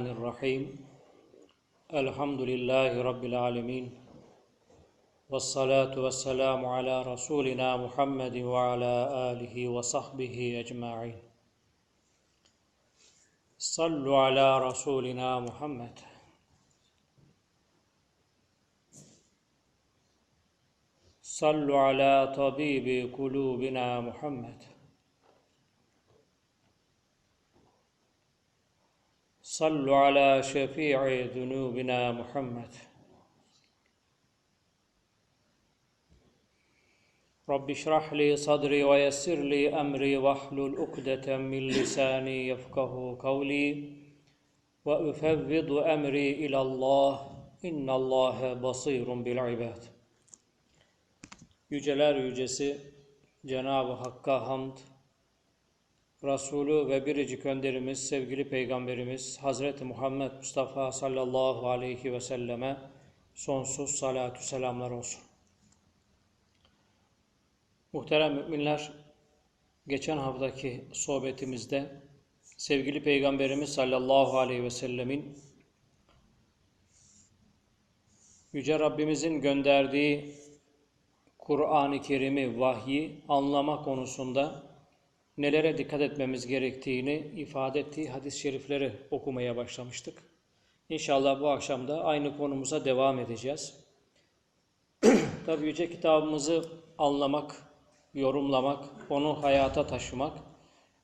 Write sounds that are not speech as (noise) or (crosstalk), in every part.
الرحمن الرحيم. الحمد لله رب العالمين. والصلاة والسلام على رسولنا محمد وعلى آله وصحبه أجمعين. صلوا على رسولنا محمد. صلوا على طبيب قلوبنا محمد. صلوا على شفيع ذنوبنا محمد. رب اشرح لي صدري ويسر لي أمري واحلل عقدة من لساني يفقه قولي وأفوض أمري إلى الله. إن الله بصير بالعباد. Yüceler yücesi Cenab-ı Hakk'a hamd, Resulü ve biricik önderimiz, sevgili Peygamberimiz Hazreti Muhammed Mustafa sallallahu aleyhi ve selleme sonsuz salatü selamlar olsun. Muhterem müminler, geçen haftaki sohbetimizde sevgili Peygamberimiz sallallahu aleyhi ve sellemin Yüce Rabbimizin gönderdiği Kur'an-ı Kerim'i, vahyi anlama konusunda nelere dikkat etmemiz gerektiğini ifade ettiği hadis-i şerifleri okumaya başlamıştık. İnşallah bu akşam da aynı konumuza devam edeceğiz. (clears throat) Tabi Yüce kitabımızı anlamak, yorumlamak, onu hayata taşımak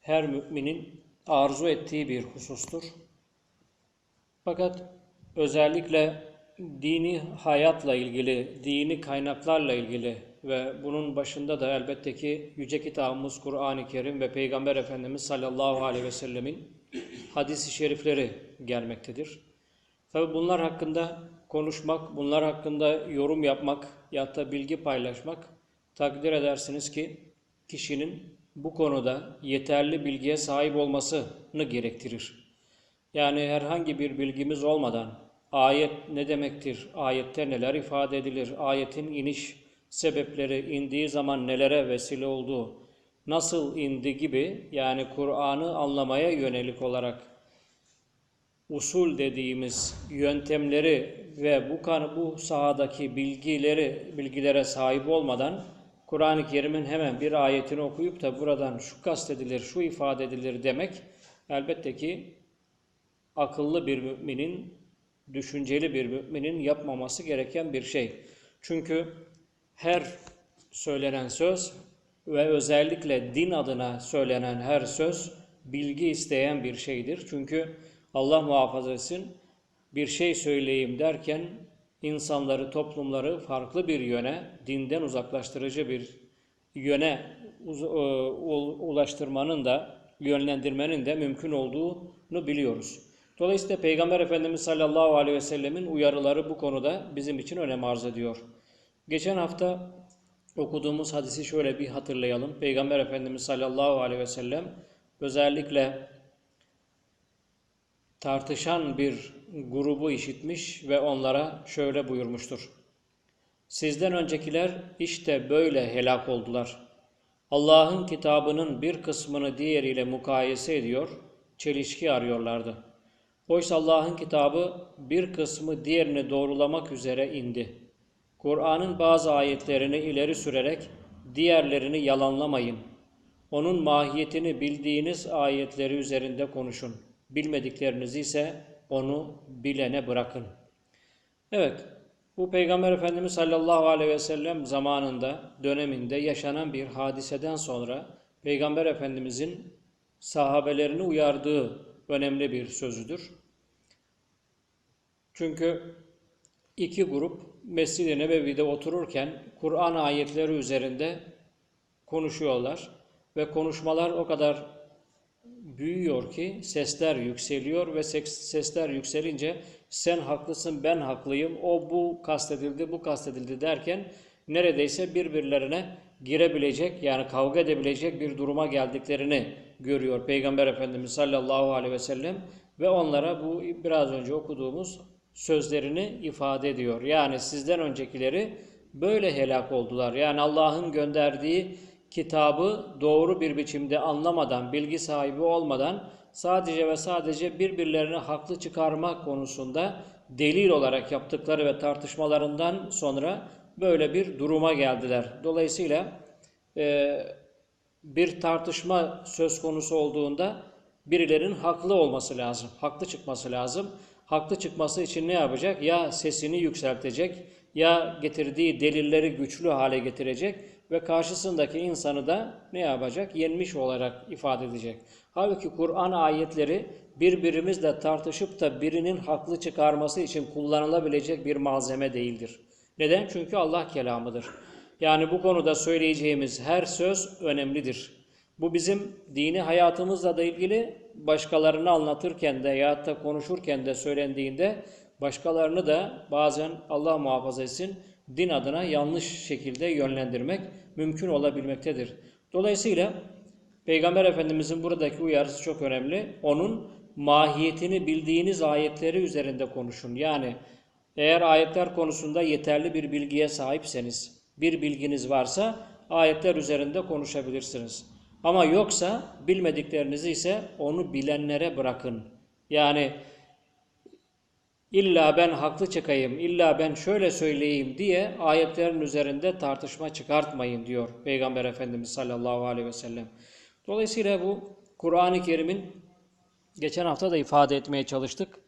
her müminin arzu ettiği bir husustur. Fakat özellikle dini hayatla ilgili, dini kaynaklarla ilgili ve bunun başında da elbette ki Yüce Kitabımız Kur'an-ı Kerim ve Peygamber Efendimiz sallallahu aleyhi ve sellemin hadisi şerifleri gelmektedir. Tabi bunlar hakkında konuşmak, bunlar hakkında yorum yapmak ya da bilgi paylaşmak takdir edersiniz ki kişinin bu konuda yeterli bilgiye sahip olmasını gerektirir. Yani herhangi bir bilgimiz olmadan ayet ne demektir, ayette neler ifade edilir, ayetin iniş sebepleri, indiği zaman nelere vesile olduğu, nasıl indi gibi yani Kur'an'ı anlamaya yönelik olarak usul dediğimiz yöntemleri ve bu bu sahadaki bilgileri bilgilere sahip olmadan Kur'an-ı Kerim'in hemen bir ayetini okuyup da buradan şu kastedilir, şu ifade edilir demek elbette ki akıllı bir müminin, düşünceli bir müminin yapmaması gereken bir şey. Çünkü her söylenen söz ve özellikle din adına söylenen her söz bilgi isteyen bir şeydir. Çünkü Allah muhafaza etsin bir şey söyleyeyim derken insanları, toplumları farklı bir yöne, dinden uzaklaştırıcı bir yöne e, ulaştırmanın da, yönlendirmenin de mümkün olduğunu biliyoruz. Dolayısıyla Peygamber Efendimiz sallallahu aleyhi ve sellemin uyarıları bu konuda bizim için önem arz ediyor. Geçen hafta okuduğumuz hadisi şöyle bir hatırlayalım. Peygamber Efendimiz sallallahu aleyhi ve sellem özellikle tartışan bir grubu işitmiş ve onlara şöyle buyurmuştur. Sizden öncekiler işte böyle helak oldular. Allah'ın kitabının bir kısmını diğeriyle mukayese ediyor, çelişki arıyorlardı. Oysa Allah'ın kitabı bir kısmı diğerini doğrulamak üzere indi.'' Kur'an'ın bazı ayetlerini ileri sürerek diğerlerini yalanlamayın. Onun mahiyetini bildiğiniz ayetleri üzerinde konuşun. Bilmediklerinizi ise onu bilene bırakın. Evet, bu Peygamber Efendimiz sallallahu aleyhi ve sellem zamanında, döneminde yaşanan bir hadiseden sonra Peygamber Efendimizin sahabelerini uyardığı önemli bir sözüdür. Çünkü iki grup Mescid-i Nebevi'de otururken Kur'an ayetleri üzerinde konuşuyorlar ve konuşmalar o kadar büyüyor ki sesler yükseliyor ve sesler yükselince sen haklısın ben haklıyım o bu kastedildi bu kastedildi derken neredeyse birbirlerine girebilecek yani kavga edebilecek bir duruma geldiklerini görüyor Peygamber Efendimiz sallallahu aleyhi ve sellem ve onlara bu biraz önce okuduğumuz sözlerini ifade ediyor. Yani sizden öncekileri böyle helak oldular. Yani Allah'ın gönderdiği kitabı doğru bir biçimde anlamadan, bilgi sahibi olmadan sadece ve sadece birbirlerini haklı çıkarma konusunda delil olarak yaptıkları ve tartışmalarından sonra böyle bir duruma geldiler. Dolayısıyla e, bir tartışma söz konusu olduğunda birilerinin haklı olması lazım, haklı çıkması lazım. Haklı çıkması için ne yapacak? Ya sesini yükseltecek, ya getirdiği delilleri güçlü hale getirecek ve karşısındaki insanı da ne yapacak? Yenmiş olarak ifade edecek. Halbuki Kur'an ayetleri birbirimizle tartışıp da birinin haklı çıkarması için kullanılabilecek bir malzeme değildir. Neden? Çünkü Allah kelamıdır. Yani bu konuda söyleyeceğimiz her söz önemlidir. Bu bizim dini hayatımızla da ilgili başkalarını anlatırken de ya da konuşurken de söylendiğinde başkalarını da bazen Allah muhafaza etsin din adına yanlış şekilde yönlendirmek mümkün olabilmektedir. Dolayısıyla Peygamber Efendimizin buradaki uyarısı çok önemli. Onun mahiyetini bildiğiniz ayetleri üzerinde konuşun. Yani eğer ayetler konusunda yeterli bir bilgiye sahipseniz, bir bilginiz varsa ayetler üzerinde konuşabilirsiniz. Ama yoksa bilmediklerinizi ise onu bilenlere bırakın. Yani illa ben haklı çıkayım, illa ben şöyle söyleyeyim diye ayetlerin üzerinde tartışma çıkartmayın diyor Peygamber Efendimiz sallallahu aleyhi ve sellem. Dolayısıyla bu Kur'an-ı Kerim'in geçen hafta da ifade etmeye çalıştık.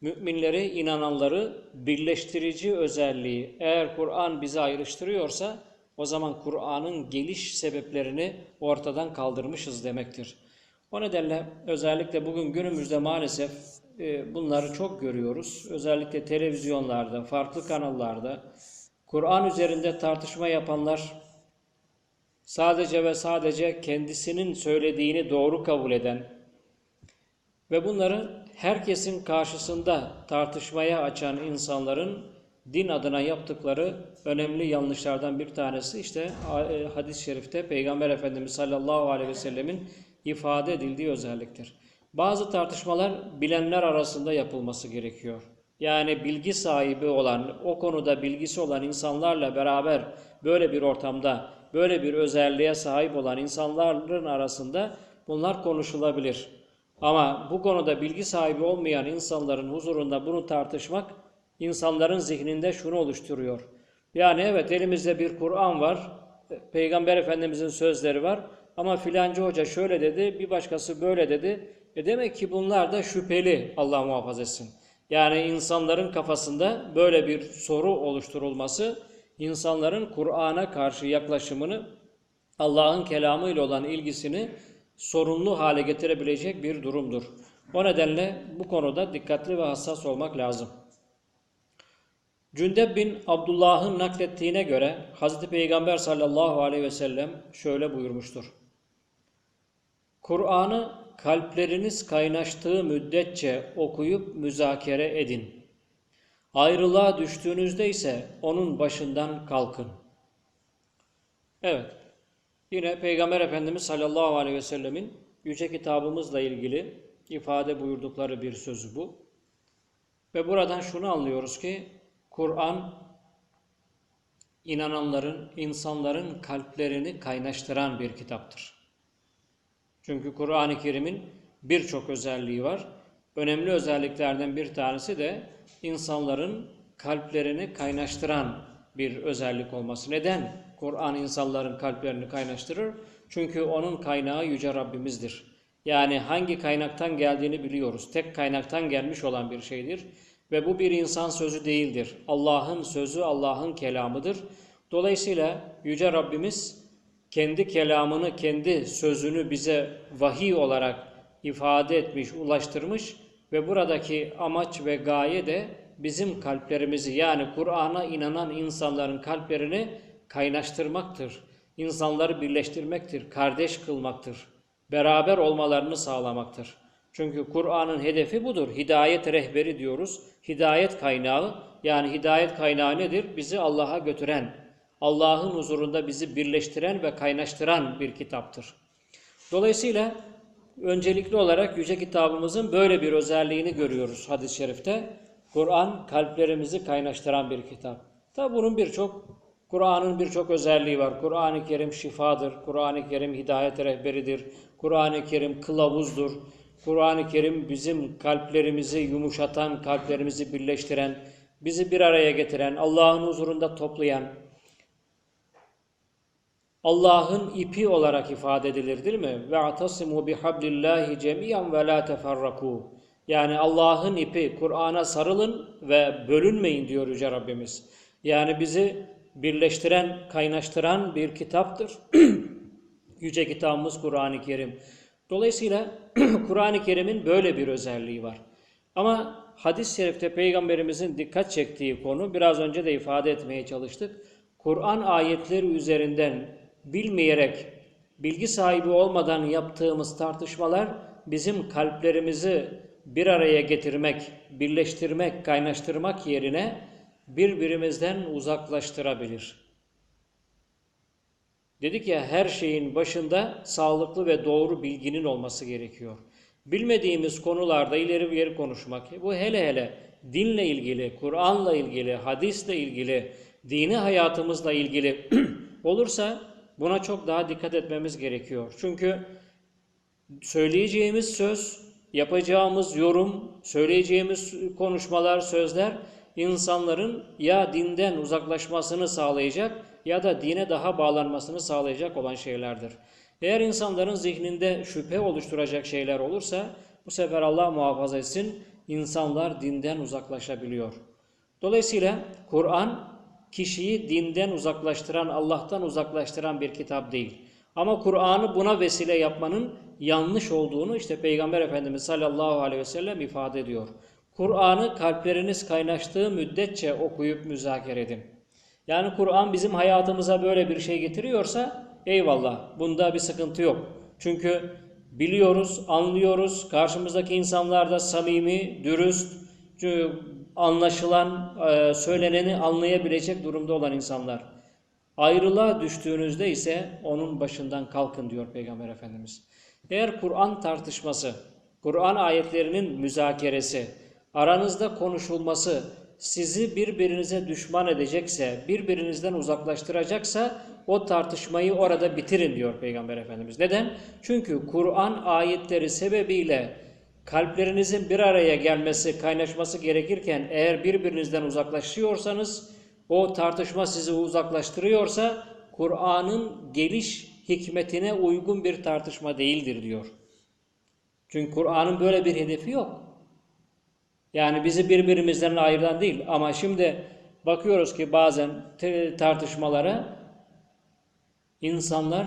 Müminleri, inananları birleştirici özelliği eğer Kur'an bizi ayrıştırıyorsa o zaman Kur'an'ın geliş sebeplerini ortadan kaldırmışız demektir. O nedenle özellikle bugün günümüzde maalesef e, bunları çok görüyoruz. Özellikle televizyonlarda, farklı kanallarda Kur'an üzerinde tartışma yapanlar sadece ve sadece kendisinin söylediğini doğru kabul eden ve bunları herkesin karşısında tartışmaya açan insanların din adına yaptıkları önemli yanlışlardan bir tanesi işte e, hadis-i şerifte Peygamber Efendimiz sallallahu aleyhi ve sellemin ifade edildiği özelliktir. Bazı tartışmalar bilenler arasında yapılması gerekiyor. Yani bilgi sahibi olan, o konuda bilgisi olan insanlarla beraber böyle bir ortamda, böyle bir özelliğe sahip olan insanların arasında bunlar konuşulabilir. Ama bu konuda bilgi sahibi olmayan insanların huzurunda bunu tartışmak insanların zihninde şunu oluşturuyor. Yani evet elimizde bir Kur'an var, Peygamber Efendimizin sözleri var ama filancı hoca şöyle dedi, bir başkası böyle dedi. E demek ki bunlar da şüpheli Allah muhafaza etsin. Yani insanların kafasında böyle bir soru oluşturulması, insanların Kur'an'a karşı yaklaşımını, Allah'ın kelamı ile olan ilgisini sorunlu hale getirebilecek bir durumdur. O nedenle bu konuda dikkatli ve hassas olmak lazım. Cündeb bin Abdullah'ın naklettiğine göre Hazreti Peygamber sallallahu aleyhi ve sellem şöyle buyurmuştur. Kur'an'ı kalpleriniz kaynaştığı müddetçe okuyup müzakere edin. Ayrılığa düştüğünüzde ise onun başından kalkın. Evet, yine Peygamber Efendimiz sallallahu aleyhi ve sellemin yüce kitabımızla ilgili ifade buyurdukları bir sözü bu. Ve buradan şunu anlıyoruz ki Kur'an inananların, insanların kalplerini kaynaştıran bir kitaptır. Çünkü Kur'an-ı Kerim'in birçok özelliği var. Önemli özelliklerden bir tanesi de insanların kalplerini kaynaştıran bir özellik olması. Neden Kur'an insanların kalplerini kaynaştırır? Çünkü onun kaynağı Yüce Rabbimizdir. Yani hangi kaynaktan geldiğini biliyoruz. Tek kaynaktan gelmiş olan bir şeydir. Ve bu bir insan sözü değildir. Allah'ın sözü, Allah'ın kelamıdır. Dolayısıyla Yüce Rabbimiz kendi kelamını, kendi sözünü bize vahiy olarak ifade etmiş, ulaştırmış ve buradaki amaç ve gaye de bizim kalplerimizi yani Kur'an'a inanan insanların kalplerini kaynaştırmaktır. İnsanları birleştirmektir, kardeş kılmaktır. Beraber olmalarını sağlamaktır. Çünkü Kur'an'ın hedefi budur. Hidayet rehberi diyoruz. Hidayet kaynağı yani hidayet kaynağı nedir? Bizi Allah'a götüren, Allah'ın huzurunda bizi birleştiren ve kaynaştıran bir kitaptır. Dolayısıyla öncelikli olarak Yüce Kitabımızın böyle bir özelliğini görüyoruz hadis-i şerifte. Kur'an kalplerimizi kaynaştıran bir kitap. Tabi bunun birçok, Kur'an'ın birçok özelliği var. Kur'an-ı Kerim şifadır, Kur'an-ı Kerim hidayet rehberidir, Kur'an-ı Kerim kılavuzdur. Kur'an-ı Kerim bizim kalplerimizi yumuşatan, kalplerimizi birleştiren, bizi bir araya getiren, Allah'ın huzurunda toplayan, Allah'ın ipi olarak ifade edilir değil mi? Ve atasimu bihablillahi cemiyan ve la teferraku. Yani Allah'ın ipi, Kur'an'a sarılın ve bölünmeyin diyor Yüce Rabbimiz. Yani bizi birleştiren, kaynaştıran bir kitaptır. (clears throat) Yüce kitabımız Kur'an-ı Kerim. Dolayısıyla (clears throat) Kur'an-ı Kerim'in böyle bir özelliği var. Ama hadis-i şerifte Peygamberimizin dikkat çektiği konu, biraz önce de ifade etmeye çalıştık. Kur'an ayetleri üzerinden bilmeyerek, bilgi sahibi olmadan yaptığımız tartışmalar bizim kalplerimizi bir araya getirmek, birleştirmek, kaynaştırmak yerine birbirimizden uzaklaştırabilir. Dedik ya her şeyin başında sağlıklı ve doğru bilginin olması gerekiyor. Bilmediğimiz konularda ileri geri konuşmak, bu hele hele dinle ilgili, Kur'an'la ilgili, hadisle ilgili, dini hayatımızla ilgili (clears throat) olursa buna çok daha dikkat etmemiz gerekiyor. Çünkü söyleyeceğimiz söz, yapacağımız yorum, söyleyeceğimiz konuşmalar, sözler insanların ya dinden uzaklaşmasını sağlayacak ya da dine daha bağlanmasını sağlayacak olan şeylerdir. Eğer insanların zihninde şüphe oluşturacak şeyler olursa bu sefer Allah muhafaza etsin insanlar dinden uzaklaşabiliyor. Dolayısıyla Kur'an kişiyi dinden uzaklaştıran, Allah'tan uzaklaştıran bir kitap değil. Ama Kur'an'ı buna vesile yapmanın yanlış olduğunu işte Peygamber Efendimiz sallallahu aleyhi ve sellem ifade ediyor. Kur'an'ı kalpleriniz kaynaştığı müddetçe okuyup müzakere edin. Yani Kur'an bizim hayatımıza böyle bir şey getiriyorsa eyvallah bunda bir sıkıntı yok. Çünkü biliyoruz, anlıyoruz, karşımızdaki insanlar da samimi, dürüst, anlaşılan, e, söyleneni anlayabilecek durumda olan insanlar. Ayrılığa düştüğünüzde ise onun başından kalkın diyor Peygamber Efendimiz. Eğer Kur'an tartışması, Kur'an ayetlerinin müzakeresi, aranızda konuşulması sizi birbirinize düşman edecekse, birbirinizden uzaklaştıracaksa o tartışmayı orada bitirin diyor Peygamber Efendimiz. Neden? Çünkü Kur'an ayetleri sebebiyle kalplerinizin bir araya gelmesi, kaynaşması gerekirken eğer birbirinizden uzaklaşıyorsanız, o tartışma sizi uzaklaştırıyorsa Kur'an'ın geliş hikmetine uygun bir tartışma değildir diyor. Çünkü Kur'an'ın böyle bir hedefi yok. Yani bizi birbirimizden ayıran değil ama şimdi bakıyoruz ki bazen tartışmalara insanlar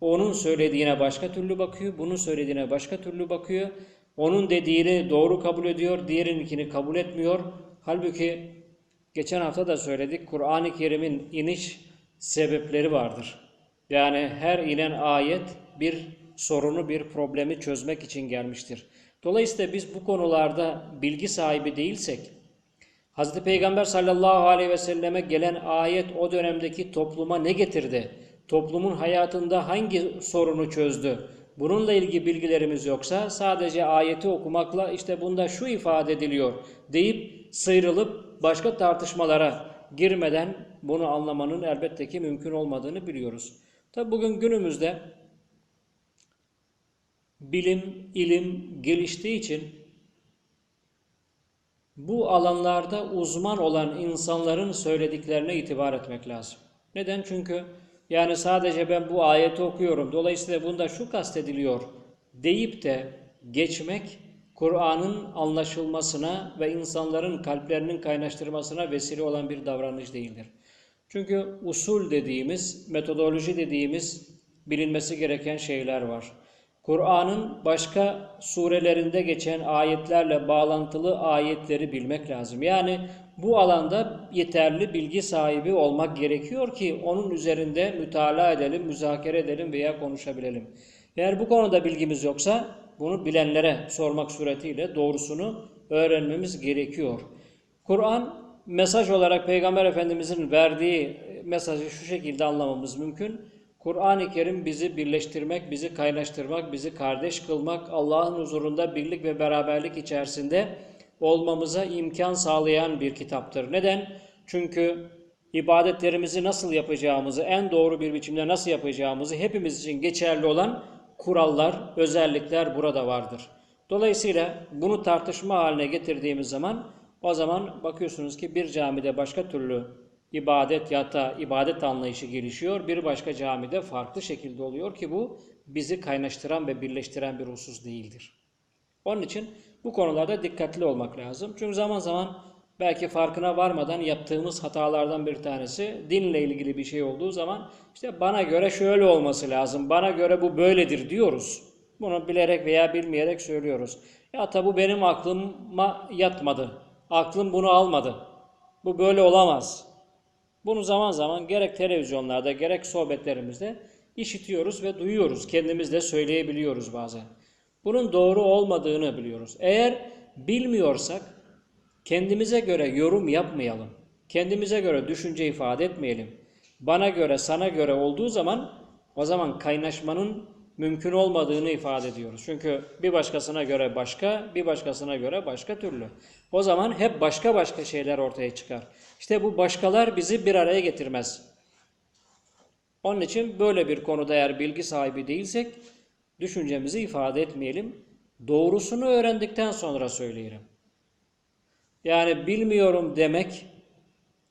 onun söylediğine başka türlü bakıyor, bunun söylediğine başka türlü bakıyor. Onun dediğini doğru kabul ediyor, diğerininkini kabul etmiyor. Halbuki geçen hafta da söyledik, Kur'an-ı Kerim'in iniş sebepleri vardır. Yani her inen ayet bir sorunu, bir problemi çözmek için gelmiştir. Dolayısıyla biz bu konularda bilgi sahibi değilsek, Hz. Peygamber sallallahu aleyhi ve selleme gelen ayet o dönemdeki topluma ne getirdi? Toplumun hayatında hangi sorunu çözdü? Bununla ilgili bilgilerimiz yoksa sadece ayeti okumakla işte bunda şu ifade ediliyor deyip sıyrılıp başka tartışmalara girmeden bunu anlamanın elbette ki mümkün olmadığını biliyoruz. Tabi bugün günümüzde bilim, ilim geliştiği için bu alanlarda uzman olan insanların söylediklerine itibar etmek lazım. Neden? Çünkü yani sadece ben bu ayeti okuyorum, dolayısıyla bunda şu kastediliyor deyip de geçmek Kur'an'ın anlaşılmasına ve insanların kalplerinin kaynaştırmasına vesile olan bir davranış değildir. Çünkü usul dediğimiz, metodoloji dediğimiz bilinmesi gereken şeyler var. Kur'an'ın başka surelerinde geçen ayetlerle bağlantılı ayetleri bilmek lazım. Yani bu alanda yeterli bilgi sahibi olmak gerekiyor ki onun üzerinde mütalaa edelim, müzakere edelim veya konuşabilelim. Eğer bu konuda bilgimiz yoksa bunu bilenlere sormak suretiyle doğrusunu öğrenmemiz gerekiyor. Kur'an mesaj olarak Peygamber Efendimizin verdiği mesajı şu şekilde anlamamız mümkün. Kur'an-ı Kerim bizi birleştirmek, bizi kaynaştırmak, bizi kardeş kılmak, Allah'ın huzurunda birlik ve beraberlik içerisinde olmamıza imkan sağlayan bir kitaptır. Neden? Çünkü ibadetlerimizi nasıl yapacağımızı, en doğru bir biçimde nasıl yapacağımızı hepimiz için geçerli olan kurallar, özellikler burada vardır. Dolayısıyla bunu tartışma haline getirdiğimiz zaman o zaman bakıyorsunuz ki bir camide başka türlü ibadet ya da ibadet anlayışı gelişiyor. Bir başka camide farklı şekilde oluyor ki bu bizi kaynaştıran ve birleştiren bir husus değildir. Onun için bu konularda dikkatli olmak lazım. Çünkü zaman zaman belki farkına varmadan yaptığımız hatalardan bir tanesi dinle ilgili bir şey olduğu zaman işte bana göre şöyle olması lazım, bana göre bu böyledir diyoruz. Bunu bilerek veya bilmeyerek söylüyoruz. Ya tabi bu benim aklıma yatmadı. Aklım bunu almadı. Bu böyle olamaz. Bunu zaman zaman gerek televizyonlarda gerek sohbetlerimizde işitiyoruz ve duyuyoruz. Kendimiz de söyleyebiliyoruz bazen. Bunun doğru olmadığını biliyoruz. Eğer bilmiyorsak kendimize göre yorum yapmayalım. Kendimize göre düşünce ifade etmeyelim. Bana göre, sana göre olduğu zaman o zaman kaynaşmanın mümkün olmadığını ifade ediyoruz. Çünkü bir başkasına göre başka, bir başkasına göre başka türlü. O zaman hep başka başka şeyler ortaya çıkar. İşte bu başkalar bizi bir araya getirmez. Onun için böyle bir konuda eğer bilgi sahibi değilsek düşüncemizi ifade etmeyelim. Doğrusunu öğrendikten sonra söyleyelim. Yani bilmiyorum demek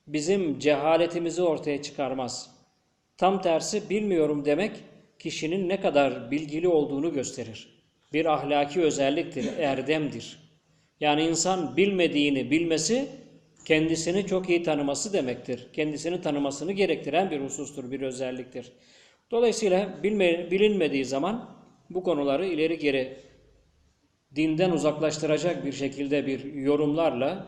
bizim cehaletimizi ortaya çıkarmaz. Tam tersi bilmiyorum demek kişinin ne kadar bilgili olduğunu gösterir. Bir ahlaki özelliktir, erdemdir. Yani insan bilmediğini bilmesi kendisini çok iyi tanıması demektir. Kendisini tanımasını gerektiren bir husustur, bir özelliktir. Dolayısıyla bilme, bilinmediği zaman bu konuları ileri geri dinden uzaklaştıracak bir şekilde bir yorumlarla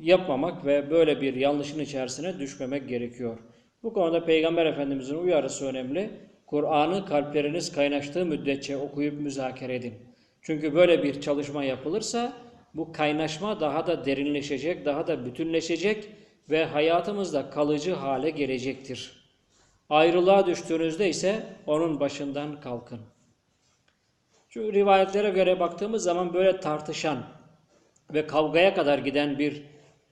yapmamak ve böyle bir yanlışın içerisine düşmemek gerekiyor. Bu konuda Peygamber Efendimizin uyarısı önemli. Kur'an'ı kalpleriniz kaynaştığı müddetçe okuyup müzakere edin. Çünkü böyle bir çalışma yapılırsa bu kaynaşma daha da derinleşecek, daha da bütünleşecek ve hayatımızda kalıcı hale gelecektir. Ayrılığa düştüğünüzde ise onun başından kalkın. Şu rivayetlere göre baktığımız zaman böyle tartışan ve kavgaya kadar giden bir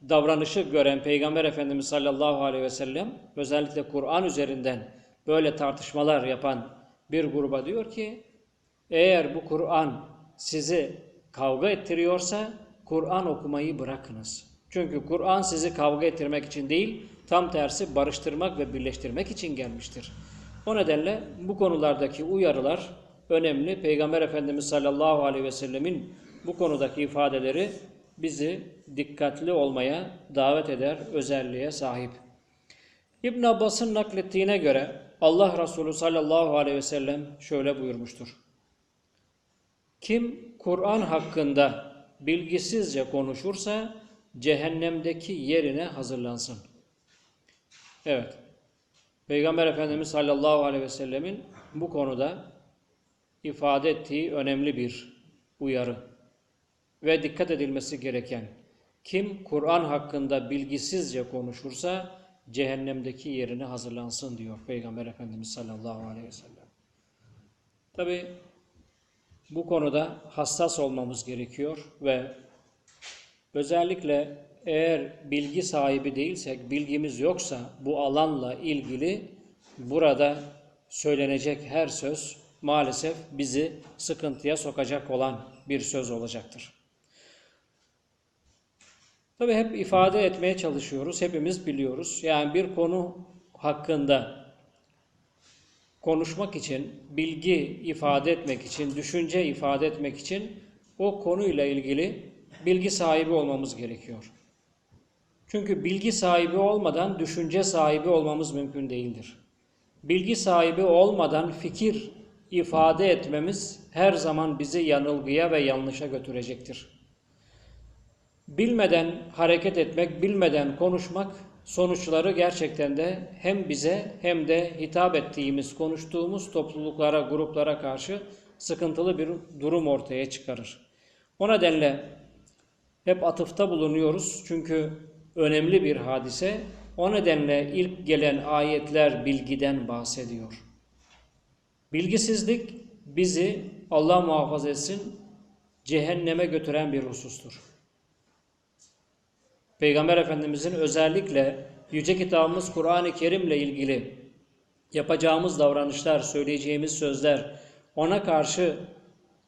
davranışı gören Peygamber Efendimiz sallallahu aleyhi ve sellem özellikle Kur'an üzerinden böyle tartışmalar yapan bir gruba diyor ki eğer bu Kur'an sizi kavga ettiriyorsa Kur'an okumayı bırakınız. Çünkü Kur'an sizi kavga ettirmek için değil, tam tersi barıştırmak ve birleştirmek için gelmiştir. O nedenle bu konulardaki uyarılar önemli. Peygamber Efendimiz sallallahu aleyhi ve sellemin bu konudaki ifadeleri bizi dikkatli olmaya davet eder özelliğe sahip. İbn Abbas'ın naklettiğine göre Allah Resulü sallallahu aleyhi ve sellem şöyle buyurmuştur. Kim Kur'an hakkında bilgisizce konuşursa cehennemdeki yerine hazırlansın. Evet. Peygamber Efendimiz sallallahu aleyhi ve sellemin bu konuda ifade ettiği önemli bir uyarı ve dikkat edilmesi gereken kim Kur'an hakkında bilgisizce konuşursa cehennemdeki yerine hazırlansın diyor Peygamber Efendimiz sallallahu aleyhi ve sellem. Tabi bu konuda hassas olmamız gerekiyor ve özellikle eğer bilgi sahibi değilsek, bilgimiz yoksa bu alanla ilgili burada söylenecek her söz maalesef bizi sıkıntıya sokacak olan bir söz olacaktır. Tabi hep ifade etmeye çalışıyoruz, hepimiz biliyoruz. Yani bir konu hakkında konuşmak için, bilgi ifade etmek için, düşünce ifade etmek için o konuyla ilgili bilgi sahibi olmamız gerekiyor. Çünkü bilgi sahibi olmadan düşünce sahibi olmamız mümkün değildir. Bilgi sahibi olmadan fikir ifade etmemiz her zaman bizi yanılgıya ve yanlışa götürecektir. Bilmeden hareket etmek, bilmeden konuşmak sonuçları gerçekten de hem bize hem de hitap ettiğimiz, konuştuğumuz topluluklara, gruplara karşı sıkıntılı bir durum ortaya çıkarır. O nedenle hep atıfta bulunuyoruz çünkü önemli bir hadise. O nedenle ilk gelen ayetler bilgiden bahsediyor. Bilgisizlik bizi Allah muhafaza etsin cehenneme götüren bir husustur. Peygamber Efendimizin özellikle yüce kitabımız Kur'an-ı Kerim'le ilgili yapacağımız davranışlar, söyleyeceğimiz sözler, ona karşı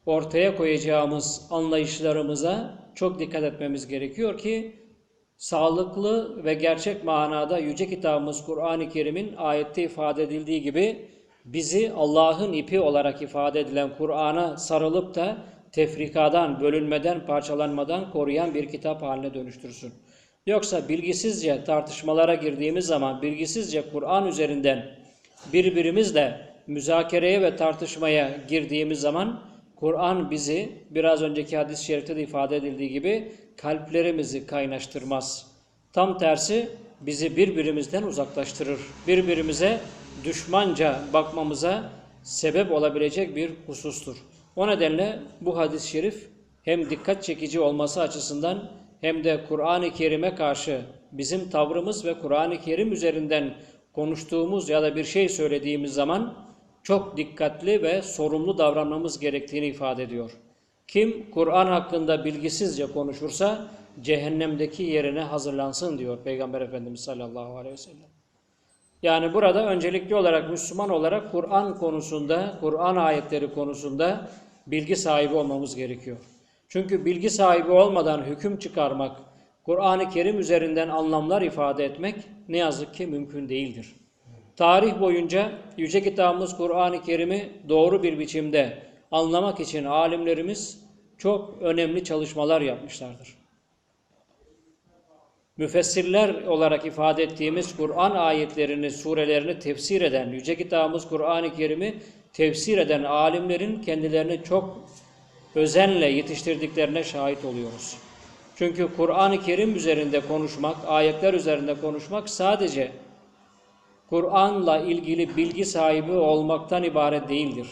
ortaya koyacağımız anlayışlarımıza çok dikkat etmemiz gerekiyor ki sağlıklı ve gerçek manada yüce kitabımız Kur'an-ı Kerim'in ayette ifade edildiği gibi bizi Allah'ın ipi olarak ifade edilen Kur'an'a sarılıp da tefrikadan, bölünmeden, parçalanmadan koruyan bir kitap haline dönüştürsün. Yoksa bilgisizce tartışmalara girdiğimiz zaman, bilgisizce Kur'an üzerinden birbirimizle müzakereye ve tartışmaya girdiğimiz zaman Kur'an bizi biraz önceki hadis-i şerifte de ifade edildiği gibi kalplerimizi kaynaştırmaz. Tam tersi bizi birbirimizden uzaklaştırır. Birbirimize düşmanca bakmamıza sebep olabilecek bir husustur. O nedenle bu hadis-i şerif hem dikkat çekici olması açısından hem de Kur'an-ı Kerim'e karşı bizim tavrımız ve Kur'an-ı Kerim üzerinden konuştuğumuz ya da bir şey söylediğimiz zaman çok dikkatli ve sorumlu davranmamız gerektiğini ifade ediyor. Kim Kur'an hakkında bilgisizce konuşursa cehennemdeki yerine hazırlansın diyor Peygamber Efendimiz sallallahu aleyhi ve sellem. Yani burada öncelikli olarak Müslüman olarak Kur'an konusunda, Kur'an ayetleri konusunda bilgi sahibi olmamız gerekiyor. Çünkü bilgi sahibi olmadan hüküm çıkarmak, Kur'an-ı Kerim üzerinden anlamlar ifade etmek ne yazık ki mümkün değildir. Tarih boyunca Yüce Kitabımız Kur'an-ı Kerim'i doğru bir biçimde anlamak için alimlerimiz çok önemli çalışmalar yapmışlardır. Müfessirler olarak ifade ettiğimiz Kur'an ayetlerini, surelerini tefsir eden, Yüce Kitabımız Kur'an-ı Kerim'i tefsir eden alimlerin kendilerini çok özenle yetiştirdiklerine şahit oluyoruz. Çünkü Kur'an-ı Kerim üzerinde konuşmak, ayetler üzerinde konuşmak sadece Kur'an'la ilgili bilgi sahibi olmaktan ibaret değildir.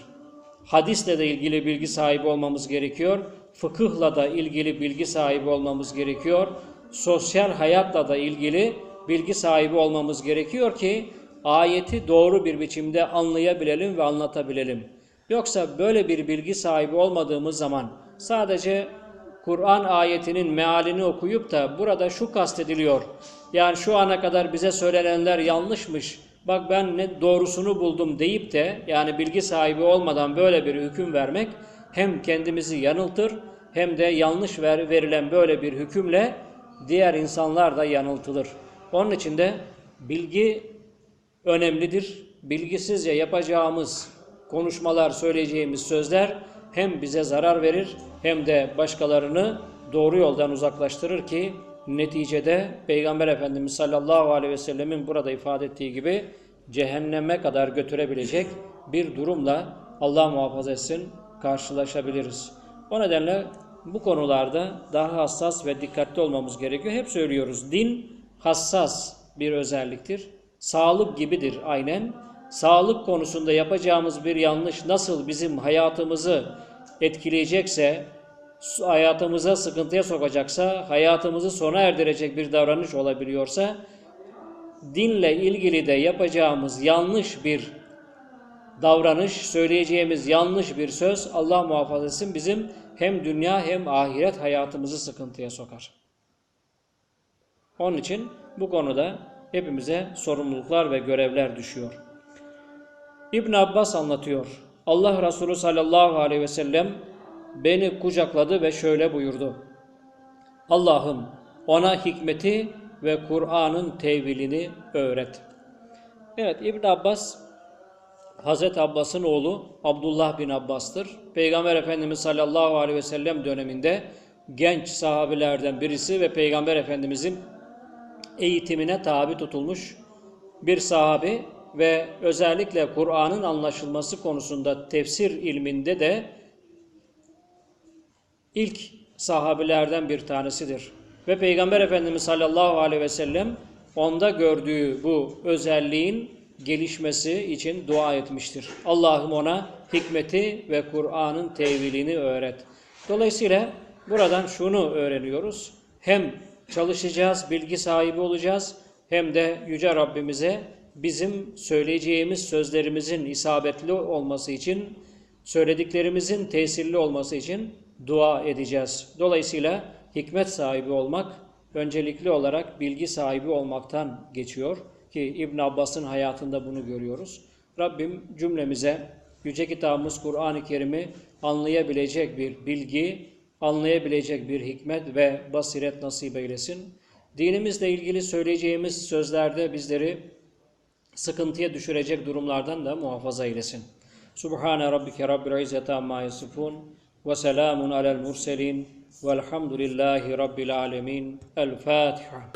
Hadisle de ilgili bilgi sahibi olmamız gerekiyor. Fıkıhla da ilgili bilgi sahibi olmamız gerekiyor. Sosyal hayatla da ilgili bilgi sahibi olmamız gerekiyor ki ayeti doğru bir biçimde anlayabilelim ve anlatabilelim. Yoksa böyle bir bilgi sahibi olmadığımız zaman sadece Kur'an ayetinin mealini okuyup da burada şu kastediliyor. Yani şu ana kadar bize söylenenler yanlışmış. Bak ben ne doğrusunu buldum deyip de yani bilgi sahibi olmadan böyle bir hüküm vermek hem kendimizi yanıltır hem de yanlış ver, verilen böyle bir hükümle diğer insanlar da yanıltılır. Onun için de bilgi önemlidir. Bilgisizce yapacağımız konuşmalar, söyleyeceğimiz sözler hem bize zarar verir hem de başkalarını doğru yoldan uzaklaştırır ki neticede Peygamber Efendimiz sallallahu aleyhi ve sellemin burada ifade ettiği gibi cehenneme kadar götürebilecek bir durumla Allah muhafaza etsin karşılaşabiliriz. O nedenle bu konularda daha hassas ve dikkatli olmamız gerekiyor. Hep söylüyoruz din hassas bir özelliktir. Sağlık gibidir aynen. Sağlık konusunda yapacağımız bir yanlış nasıl bizim hayatımızı etkileyecekse, hayatımıza sıkıntıya sokacaksa, hayatımızı sona erdirecek bir davranış olabiliyorsa, dinle ilgili de yapacağımız yanlış bir davranış, söyleyeceğimiz yanlış bir söz Allah muhafaza etsin bizim hem dünya hem ahiret hayatımızı sıkıntıya sokar. Onun için bu konuda hepimize sorumluluklar ve görevler düşüyor. İbn Abbas anlatıyor. Allah Resulü sallallahu aleyhi ve sellem beni kucakladı ve şöyle buyurdu. Allah'ım ona hikmeti ve Kur'an'ın tevilini öğret. Evet İbn Abbas Hazreti Abbas'ın oğlu Abdullah bin Abbas'tır. Peygamber Efendimiz sallallahu aleyhi ve sellem döneminde genç sahabilerden birisi ve Peygamber Efendimizin eğitimine tabi tutulmuş bir sahabi ve özellikle Kur'an'ın anlaşılması konusunda tefsir ilminde de ilk sahabilerden bir tanesidir. Ve Peygamber Efendimiz sallallahu aleyhi ve sellem onda gördüğü bu özelliğin gelişmesi için dua etmiştir. Allah'ım ona hikmeti ve Kur'an'ın tevilini öğret. Dolayısıyla buradan şunu öğreniyoruz. Hem çalışacağız, bilgi sahibi olacağız hem de Yüce Rabbimize bizim söyleyeceğimiz sözlerimizin isabetli olması için, söylediklerimizin tesirli olması için dua edeceğiz. Dolayısıyla hikmet sahibi olmak öncelikli olarak bilgi sahibi olmaktan geçiyor ki İbn Abbas'ın hayatında bunu görüyoruz. Rabbim cümlemize Yüce kitabımız Kur'an-ı Kerim'i anlayabilecek bir bilgi, anlayabilecek bir hikmet ve basiret nasip eylesin. Dinimizle ilgili söyleyeceğimiz sözlerde bizleri sıkıntıya düşürecek durumlardan da muhafaza eylesin. Subhane rabbike rabbil izzeti amma yasifun ve selamun alel murselin velhamdülillahi rabbil alemin. El Fatiha.